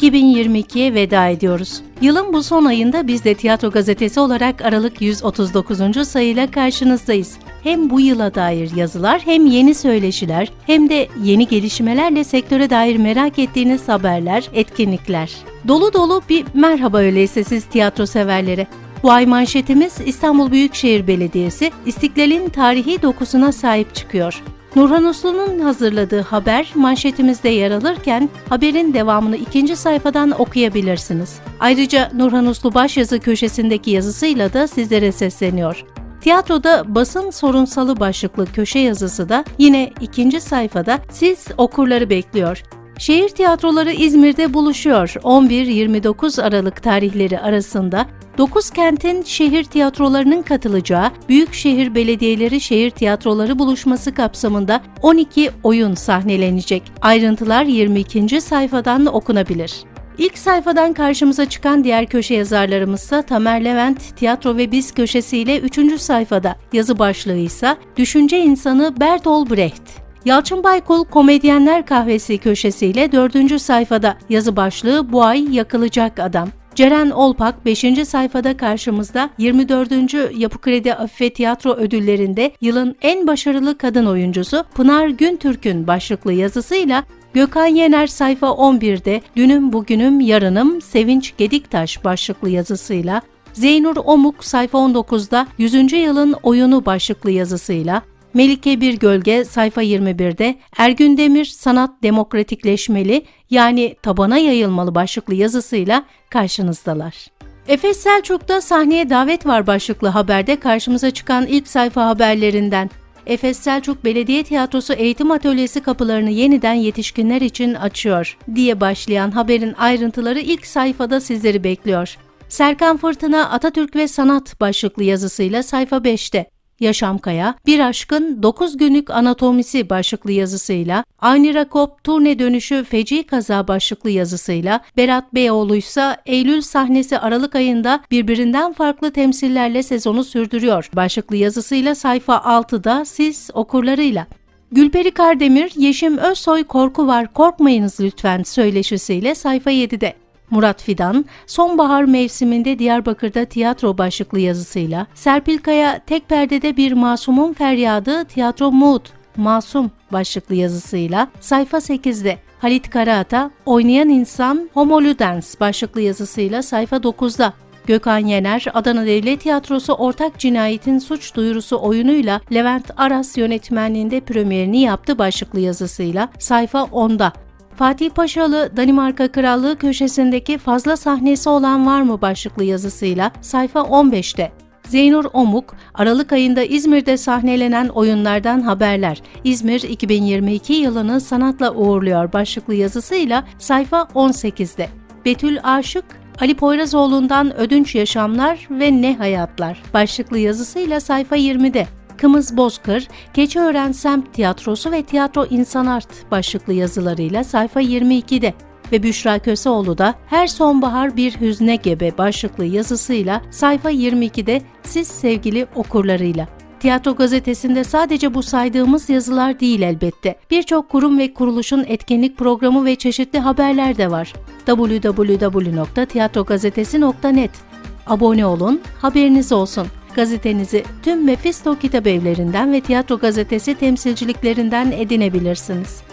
2022'ye veda ediyoruz. Yılın bu son ayında biz de Tiyatro Gazetesi olarak Aralık 139. sayıyla karşınızdayız. Hem bu yıla dair yazılar hem yeni söyleşiler hem de yeni gelişmelerle sektöre dair merak ettiğiniz haberler, etkinlikler. Dolu dolu bir merhaba öyleyse siz tiyatro severlere. Bu ay manşetimiz İstanbul Büyükşehir Belediyesi İstiklal'in tarihi dokusuna sahip çıkıyor. Nurhan Uslu'nun hazırladığı haber manşetimizde yer alırken haberin devamını ikinci sayfadan okuyabilirsiniz. Ayrıca Nurhan Uslu başyazı köşesindeki yazısıyla da sizlere sesleniyor. Tiyatroda basın sorunsalı başlıklı köşe yazısı da yine ikinci sayfada siz okurları bekliyor. Şehir tiyatroları İzmir'de buluşuyor. 11-29 Aralık tarihleri arasında 9 kentin şehir tiyatrolarının katılacağı Büyükşehir Belediyeleri Şehir Tiyatroları buluşması kapsamında 12 oyun sahnelenecek. Ayrıntılar 22. sayfadan okunabilir. İlk sayfadan karşımıza çıkan diğer köşe yazarlarımızsa Tamer Levent Tiyatro ve Biz köşesiyle 3. sayfada. Yazı başlığı ise Düşünce insanı Bertolt Brecht. Yalçın Baykul Komedyenler Kahvesi köşesiyle 4. sayfada yazı başlığı Bu ay yakılacak adam. Ceren Olpak 5. sayfada karşımızda 24. Yapı Kredi Afife Tiyatro Ödülleri'nde yılın en başarılı kadın oyuncusu Pınar Güntürk'ün başlıklı yazısıyla Gökhan Yener sayfa 11'de Dünüm Bugünüm Yarınım Sevinç Gediktaş başlıklı yazısıyla Zeynur Omuk sayfa 19'da 100. yılın oyunu başlıklı yazısıyla Melike Bir Gölge sayfa 21'de Ergün Demir sanat demokratikleşmeli yani tabana yayılmalı başlıklı yazısıyla karşınızdalar. Efes Selçuk'ta sahneye davet var başlıklı haberde karşımıza çıkan ilk sayfa haberlerinden. Efes Selçuk Belediye Tiyatrosu Eğitim Atölyesi kapılarını yeniden yetişkinler için açıyor diye başlayan haberin ayrıntıları ilk sayfada sizleri bekliyor. Serkan Fırtına Atatürk ve Sanat başlıklı yazısıyla sayfa 5'te. Yaşam Kaya, Bir Aşkın 9 Günlük Anatomisi başlıklı yazısıyla, Aynı Rakop Turne Dönüşü Feci Kaza başlıklı yazısıyla, Berat Beyoğlu ise Eylül sahnesi Aralık ayında birbirinden farklı temsillerle sezonu sürdürüyor başlıklı yazısıyla sayfa 6'da siz okurlarıyla. Gülperi Kardemir, Yeşim Özsoy Korku Var Korkmayınız Lütfen söyleşisiyle sayfa 7'de. Murat Fidan, sonbahar mevsiminde Diyarbakır'da tiyatro başlıklı yazısıyla, Serpil Kaya tek perdede bir masumun feryadı tiyatro mood, masum başlıklı yazısıyla, sayfa 8'de Halit Karaata, oynayan insan Homo Ludens başlıklı yazısıyla sayfa 9'da, Gökhan Yener, Adana Devlet Tiyatrosu Ortak Cinayetin Suç Duyurusu oyunuyla Levent Aras yönetmenliğinde premierini yaptı başlıklı yazısıyla sayfa 10'da. Fatih Paşalı Danimarka Krallığı köşesindeki fazla sahnesi olan var mı başlıklı yazısıyla sayfa 15'te. Zeynur Omuk, Aralık ayında İzmir'de sahnelenen oyunlardan haberler. İzmir 2022 yılını sanatla uğurluyor başlıklı yazısıyla sayfa 18'de. Betül Aşık, Ali Poyrazoğlu'ndan Ödünç Yaşamlar ve Ne Hayatlar başlıklı yazısıyla sayfa 20'de. Kımız Bozkır, Keçiören Semt Tiyatrosu ve Tiyatro İnsan Art başlıklı yazılarıyla sayfa 22'de ve Büşra Köseoğlu da Her Sonbahar Bir Hüzne Gebe başlıklı yazısıyla sayfa 22'de siz sevgili okurlarıyla. Tiyatro gazetesinde sadece bu saydığımız yazılar değil elbette. Birçok kurum ve kuruluşun etkinlik programı ve çeşitli haberler de var. www.tiyatrogazetesi.net Abone olun, haberiniz olsun. Gazetenizi tüm Mephisto kitap evlerinden ve tiyatro gazetesi temsilciliklerinden edinebilirsiniz.